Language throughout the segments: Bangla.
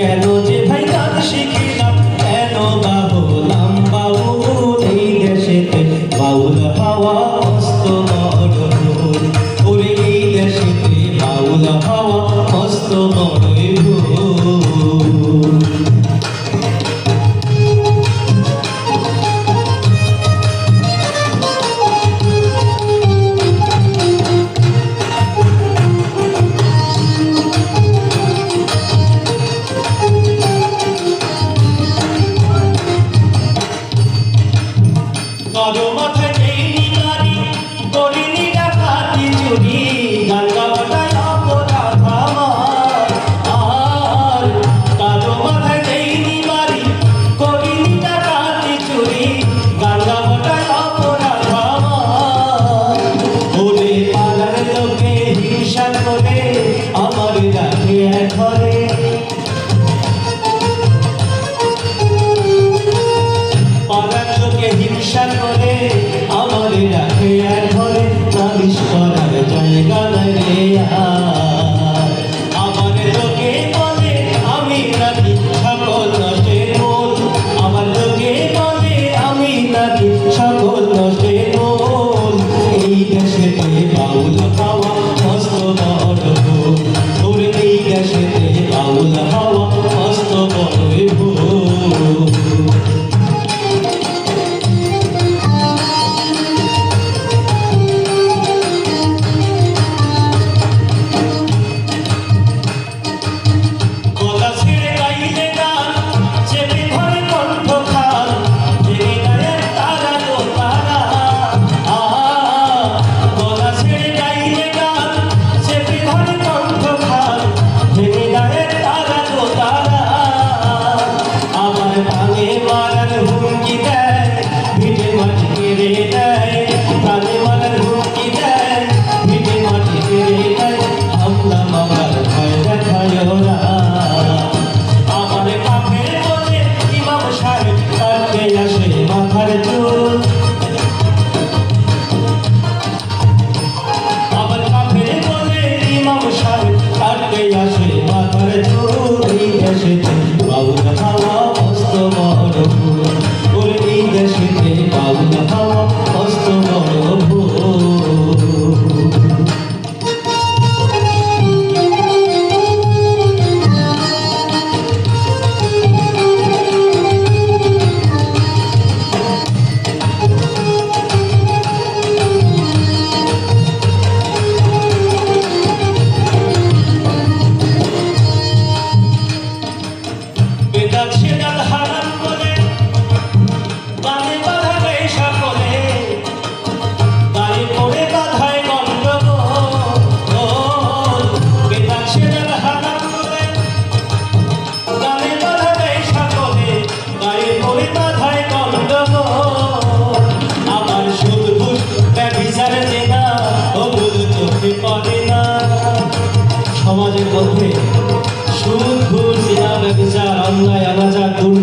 কেন যে ভাই গান শিখি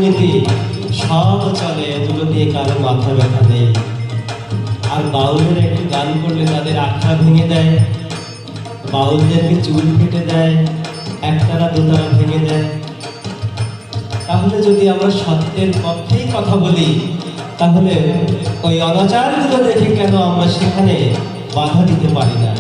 দুর্নীতি, সব চলে, এগুলো দিয়ে কারও মাথা ব্যথা নেই। আর বাউলের একটু গান করলে তাদের আখড়া ভেঙে দেয়, বাউলদেরকে চুল ফেটে দেয়, একতারা দুতারা ভেঙে দেয়। তাহলে যদি আমরা সত্যের পক্ষেই কথা বলি, তাহলে ওই অনাচারগুলো দেখে কেন আমরা সেখানে বাধা দিতে পারি না?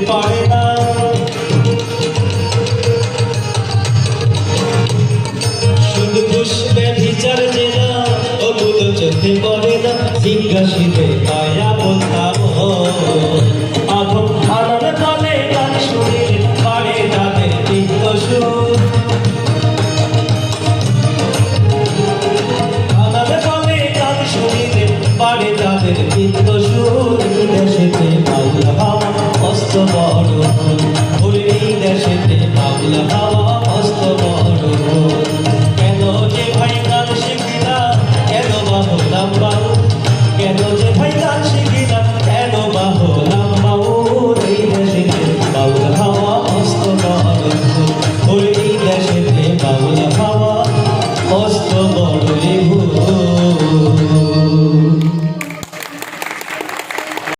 পারে না। শুধু ঘুষ ব্যভিচার জেনা অবুত চোখে পড়ে না জিজ্ঞাসিতে পায়া বলতাম